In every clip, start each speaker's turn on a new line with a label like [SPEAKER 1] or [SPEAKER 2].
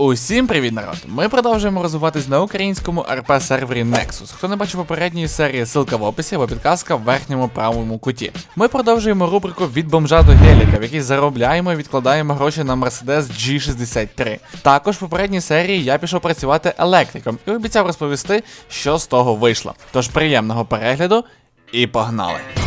[SPEAKER 1] Усім привіт, народ! Ми продовжуємо розвиватись на українському РП сервері Nexus. Хто не бачив попередньої серії, ссылка в описі або підказка в верхньому правому куті. Ми продовжуємо рубрику від бомжа до геліка, в якій заробляємо і відкладаємо гроші на Mercedes G63. Також в попередній серії я пішов працювати електриком і обіцяв розповісти, що з того вийшло. Тож приємного перегляду і погнали!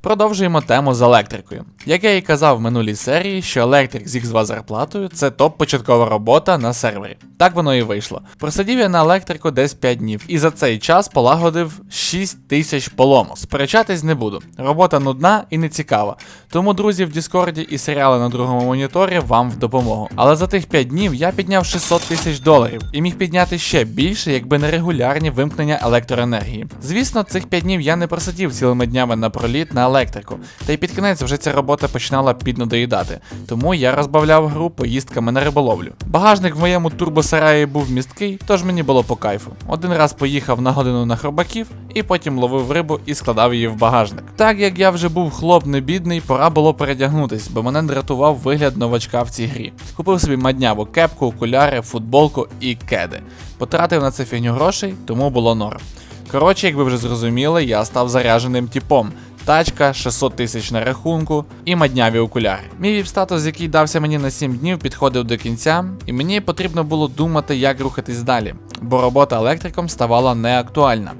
[SPEAKER 1] Продовжуємо тему з електрикою. Як я і казав в минулій серії, що електрик з X2 зарплатою це топ-початкова робота на сервері. Так воно і вийшло. Просидів я на електрику десь 5 днів, і за цей час полагодив 6 тисяч поломок. Сперечатись не буду. Робота нудна і не цікава. Тому друзі в Діскорді і серіали на другому моніторі вам в допомогу. Але за тих 5 днів я підняв 600 тисяч доларів і міг підняти ще більше, якби не регулярні вимкнення електроенергії. Звісно, цих 5 днів я не просидів цілими днями на проліт на електрику, та й під кінець вже ця робота починала піднадоїдати, тому я розбавляв гру поїздками на риболовлю. Багажник в моєму турбосараї був місткий, тож мені було по кайфу. Один раз поїхав на годину на хробаків і потім ловив рибу і складав її в багажник. Так як я вже був хлоп не бідний, пора було передягнутись, бо мене дратував вигляд новачка в цій грі. Купив собі мадняву кепку, окуляри, футболку і кеди. Потратив на це фігню грошей, тому було норм. Коротше, як ви вже зрозуміли, я став заряженим типом. Тачка, 600 тисяч на рахунку і мадняві окуляри. Мій віп-статус, який дався мені на 7 днів, підходив до кінця, і мені потрібно було думати, як рухатись далі, бо робота електриком ставала неактуальна.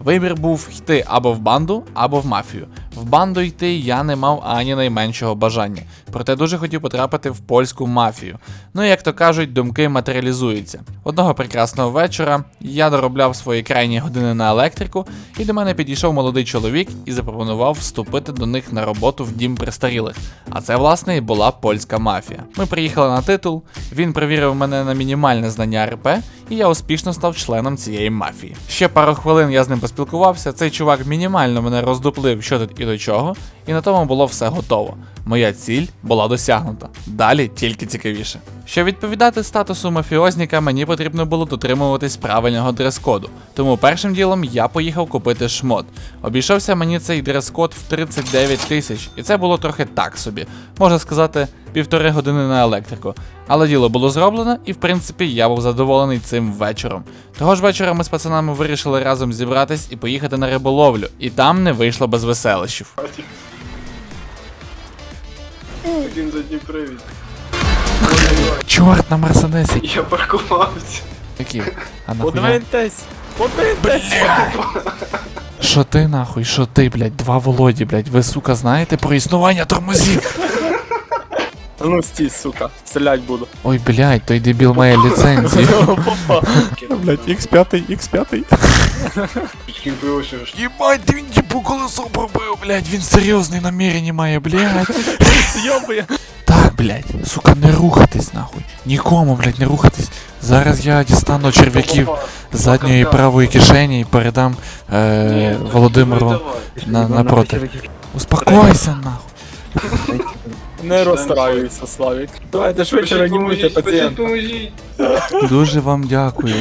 [SPEAKER 1] Вибір був йти або в банду, або в мафію. В банду йти я не мав ані найменшого бажання, проте дуже хотів потрапити в польську мафію. Ну як то кажуть, думки матеріалізуються. Одного прекрасного вечора я доробляв свої крайні години на електрику, і до мене підійшов молодий чоловік і запропонував вступити до них на роботу в дім престарілих. А це, власне, і була польська мафія. Ми приїхали на титул, він перевірив мене на мінімальне знання РП, і я успішно став членом цієї мафії. Ще пару хвилин я з ним поспілкувався. Цей чувак мінімально мене роздуплив, що тут і до чого, і на тому було все готово. Моя ціль була досягнута. Далі тільки цікавіше. Щоб відповідати статусу мафіозніка, мені потрібно було дотримуватись правильного дрес-коду. Тому першим ділом я поїхав купити шмот. Обійшовся мені цей дрес-код в 39 тисяч, і це було трохи так собі. Можна сказати, півтори години на електрику. Але діло було зроблено, і в принципі я був задоволений цим вечором. Того ж вечора ми з пацанами вирішили разом зібратись і поїхати на риболовлю, і там не вийшло без веселищів.
[SPEAKER 2] Один задній привід.
[SPEAKER 1] Чорт на мерседесі.
[SPEAKER 2] Я паркувався.
[SPEAKER 1] Які? А нахуя?
[SPEAKER 3] Подвиньтесь! Подвиньтесь!
[SPEAKER 1] Що ти нахуй? Що ти, блядь? Два Володі, блядь. Ви, сука, знаєте про існування тормозів?
[SPEAKER 3] А ну стій, сука, стрілять буду.
[SPEAKER 1] Ой, блядь, той дебіл має ліцензію. Блядь, X5, X5.
[SPEAKER 2] Він пивося ж.
[SPEAKER 1] Єбать, він типу колесо пробив, блядь, він серйозний намірення має, блядь.
[SPEAKER 3] Зйобує.
[SPEAKER 1] Так, блядь, сука, не рухатись нахуй. Нікому, блядь, не рухатись. Зараз я дістану черв'яків з задньої правої кишені і передам е, Володимиру на, напроти. Успокойся, нахуй.
[SPEAKER 3] Не розстраюйся, Славік. Давайте швидше реанімуйте пацієнта.
[SPEAKER 2] Поможіть.
[SPEAKER 1] Дуже вам дякую.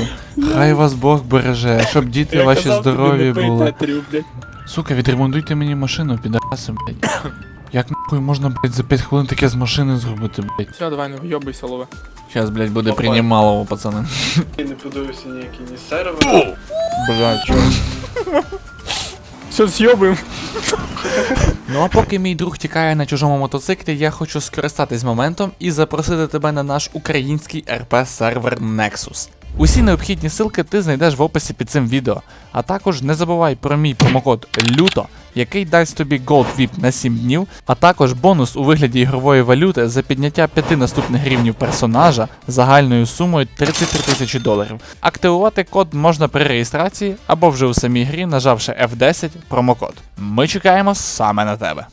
[SPEAKER 1] Хай вас Бог береже, щоб діти
[SPEAKER 3] Я
[SPEAKER 1] ваші
[SPEAKER 3] казав тобі,
[SPEAKER 1] здорові
[SPEAKER 3] не пийте
[SPEAKER 1] були.
[SPEAKER 3] трю, блядь.
[SPEAKER 1] Сука, відремонтуйте мені машину, підараси, блядь. Як нахуй можна, блядь, за 5 хвилин таке з машини зробити, блядь.
[SPEAKER 3] Все, давай, не вйобуйся, лови.
[SPEAKER 1] Зараз, блядь, буде
[SPEAKER 2] Давай.
[SPEAKER 1] приймалово, пацани.
[SPEAKER 2] Я не подивився ніякі ні сервери.
[SPEAKER 1] Блядь, чо?
[SPEAKER 3] Все, зйобуємо.
[SPEAKER 1] Ну а поки мій друг тікає на чужому мотоциклі, я хочу скористатись моментом і запросити тебе на наш український РП сервер Nexus. Усі необхідні ссылки ти знайдеш в описі під цим відео. А також не забувай про мій промокод LUTO, який дасть тобі Gold VIP на 7 днів, а також бонус у вигляді ігрової валюти за підняття 5 наступних рівнів персонажа загальною сумою 33 тисячі доларів. Активувати код можна при реєстрації або вже у самій грі, нажавши F10 промокод. Ми чекаємо саме на тебе.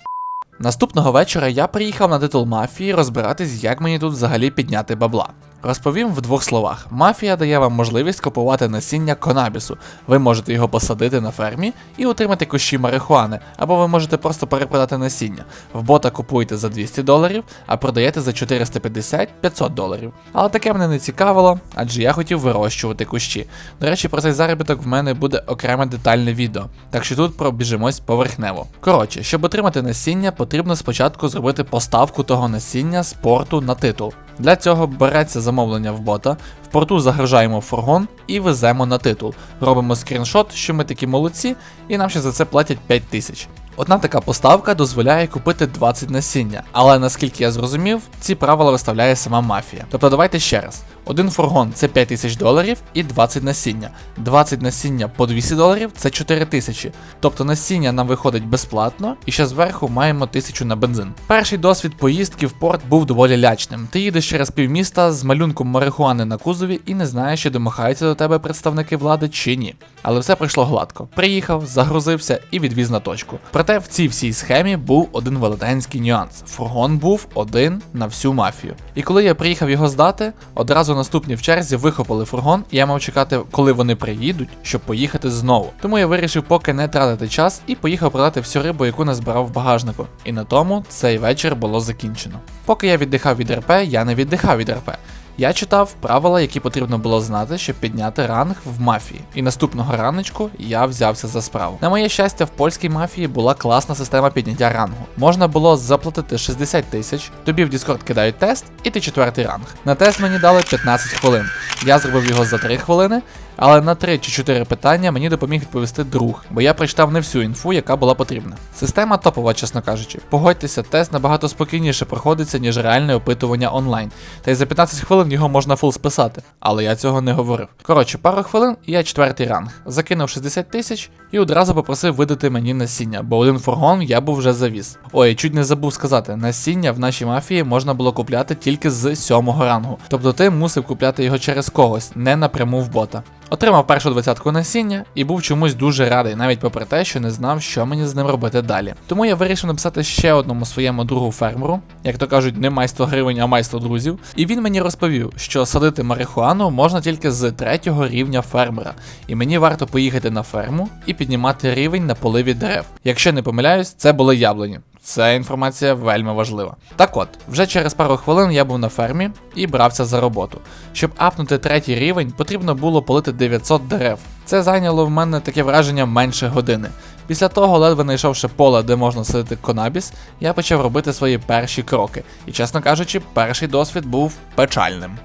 [SPEAKER 1] Наступного вечора я приїхав на титул мафії розбиратись, як мені тут взагалі підняти бабла. Розповім в двох словах: мафія дає вам можливість купувати насіння конабісу. Ви можете його посадити на фермі і отримати кущі марихуани, або ви можете просто перепродати насіння. В бота купуєте за 200 доларів, а продаєте за 450-500 доларів. Але таке мене не цікавило, адже я хотів вирощувати кущі. До речі, про цей заробіток в мене буде окреме детальне відео, так що тут пробіжимось поверхнево. Коротше, щоб отримати насіння, потрібно спочатку зробити поставку того насіння з порту на титул. Для цього береться замовлення в бота, в порту загружаємо фургон і веземо на титул. Робимо скріншот, що ми такі молодці, і нам ще за це платять 5 тисяч. Одна така поставка дозволяє купити 20 насіння, але наскільки я зрозумів, ці правила виставляє сама мафія. Тобто давайте ще раз. Один фургон це 5 тисяч доларів і 20 насіння. 20 насіння по 200 доларів це 4 тисячі. Тобто насіння нам виходить безплатно, і ще зверху маємо тисячу на бензин. Перший досвід поїздки в порт був доволі лячним. Ти їдеш через півміста з малюнком марихуани на кузові і не знаєш, чи домахаються до тебе представники влади чи ні. Але все пройшло гладко. Приїхав, загрузився і відвіз на точку. Проте в цій всій схемі був один велетенський нюанс. Фургон був один на всю мафію. І коли я приїхав його здати, одразу наступні в черзі вихопили фургон, і я мав чекати, коли вони приїдуть, щоб поїхати знову. Тому я вирішив поки не тратити час і поїхав продати всю рибу, яку назбирав в багажнику. І на тому цей вечір було закінчено. Поки я віддихав від РП, я не віддихав від РП. Я читав правила, які потрібно було знати, щоб підняти ранг в мафії. І наступного раночку я взявся за справу. На моє щастя, в польській мафії була класна система підняття рангу. Можна було заплатити 60 тисяч, тобі в Discord кидають тест, і ти четвертий ранг. На тест мені дали 15 хвилин. Я зробив його за 3 хвилини, але на 3 чи 4 питання мені допоміг відповісти друг, бо я прочитав не всю інфу, яка була потрібна. Система топова, чесно кажучи. Погодьтеся, тест набагато спокійніше проходиться, ніж реальне опитування онлайн. Та й за 15 хвилин його можна фул списати, але я цього не говорив. Коротше, пару хвилин і я четвертий ранг. Закинув 60 тисяч і одразу попросив видати мені насіння, бо один фургон я був вже завіз. Ой, чуть не забув сказати, насіння в нашій мафії можна було купляти тільки з сьомого рангу. Тобто ти мусив купляти його через когось, не напряму в бота. Отримав першу двадцятку насіння і був чомусь дуже радий, навіть попри те, що не знав, що мені з ним робити далі. Тому я вирішив написати ще одному своєму другу фермеру, як то кажуть, не май 100 гривень, а май 100 друзів. І він мені розповів, що садити марихуану можна тільки з третього рівня фермера, і мені варто поїхати на ферму і піднімати рівень на поливі дерев. Якщо не помиляюсь, це були яблуні. Ця інформація вельми важлива. Так от, вже через пару хвилин я був на фермі і брався за роботу. Щоб апнути третій рівень, потрібно було полити 900 дерев. Це зайняло в мене таке враження менше години. Після того, ледве знайшовши поле, де можна садити конабіс, я почав робити свої перші кроки. І, чесно кажучи, перший досвід був печальним.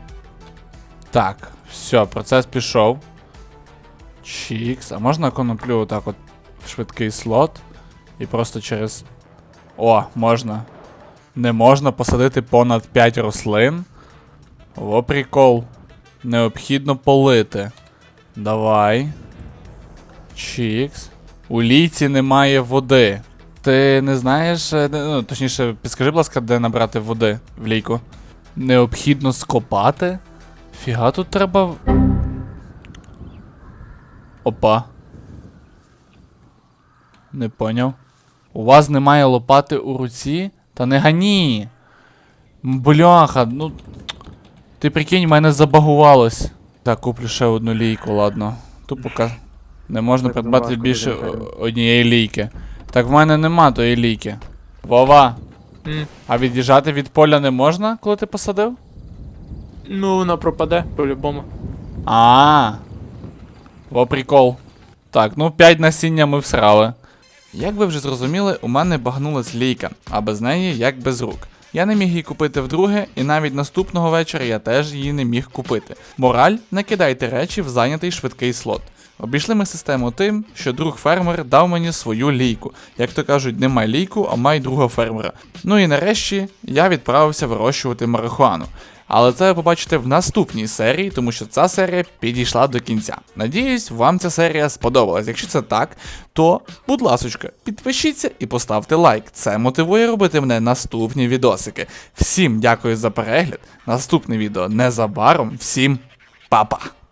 [SPEAKER 1] Так, все, процес пішов. Чікс. А можна коноплю отак от в швидкий слот і просто через. О, можна. Не можна посадити понад 5 рослин. О, прикол. Необхідно полити. Давай. Чікс. У лійці немає води. Ти не знаєш, е, ну, точніше, підскажи, будь ласка, де набрати води в лійку. Необхідно скопати? Фіга тут треба. Опа. Не поняв. У вас немає лопати у руці? Та не гані. Бляха, ну. Ти прикинь, в мене забагувалось. Так, куплю ще одну лійку, ладно. Тут поки не можна придбати більше однієї лійки. Так в мене нема тої лійки. Вова,
[SPEAKER 3] М.
[SPEAKER 1] а від'їжджати від поля не можна, коли ти посадив?
[SPEAKER 3] Ну, вона пропаде, по-любому.
[SPEAKER 1] А. Во прикол. Так, ну 5 насіння ми всрали. Як ви вже зрозуміли, у мене багнулась лійка, а без неї як без рук. Я не міг її купити вдруге, і навіть наступного вечора я теж її не міг купити. Мораль, не кидайте речі в зайнятий швидкий слот. Обійшли ми систему тим, що друг фермер дав мені свою лійку. Як то кажуть, не май лійку, а май друга фермера. Ну і нарешті я відправився вирощувати марихуану. Але це ви побачите в наступній серії, тому що ця серія підійшла до кінця. Надіюсь, вам ця серія сподобалась. Якщо це так, то, будь ласочка, підпишіться і поставте лайк. Це мотивує робити мене наступні відосики. Всім дякую за перегляд. Наступне відео незабаром. Всім па-па!